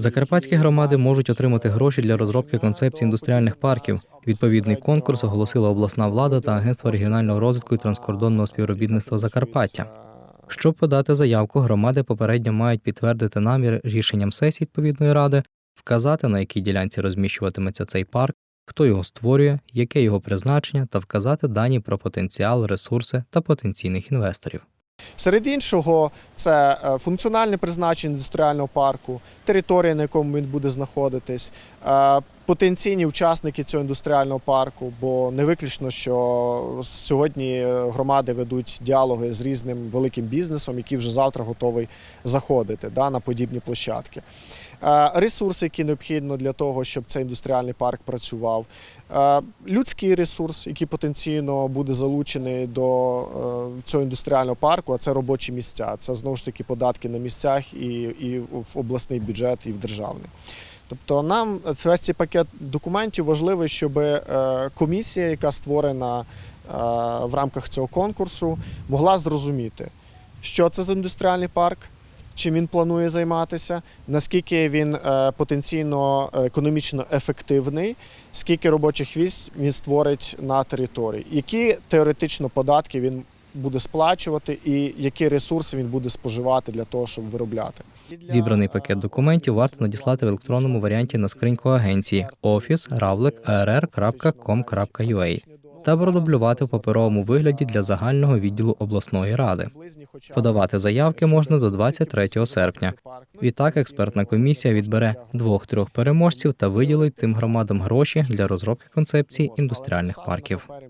Закарпатські громади можуть отримати гроші для розробки концепції індустріальних парків. Відповідний конкурс оголосила обласна влада та Агентство регіонального розвитку і транскордонного співробітництва Закарпаття. Щоб подати заявку, громади попередньо мають підтвердити намір рішенням сесії відповідної ради, вказати на якій ділянці розміщуватиметься цей парк, хто його створює, яке його призначення, та вказати дані про потенціал, ресурси та потенційних інвесторів. Серед іншого, це е, функціональне призначення індустріального парку, територія, на якому він буде знаходитись, е, потенційні учасники цього індустріального парку, бо не виключно, що сьогодні громади ведуть діалоги з різним великим бізнесом, який вже завтра готовий заходити да, на подібні площадки. Е, Ресурси, які необхідно для того, щоб цей індустріальний парк працював, Е, людський ресурс, який потенційно буде залучений до е, цього індустріального парку, а це робочі місця. Це знову ж таки податки на місцях і, і в обласний бюджет, і в державний. Тобто нам весь цей пакет документів важливий, щоб е, комісія, яка створена е, в рамках цього конкурсу, могла зрозуміти, що це за індустріальний парк, чим він планує займатися, наскільки він е, потенційно економічно ефективний, скільки робочих місць він створить на території, які теоретично податки він буде сплачувати, і які ресурси він буде споживати для того, щоб виробляти. Зібраний пакет документів варто надіслати в електронному варіанті на скриньку агенції office.ravlik.arr.com.ua та продублювати в паперовому вигляді для загального відділу обласної ради. Подавати заявки можна до 23 серпня. Відтак експертна комісія відбере двох-трьох переможців та виділить тим громадам гроші для розробки концепції індустріальних парків.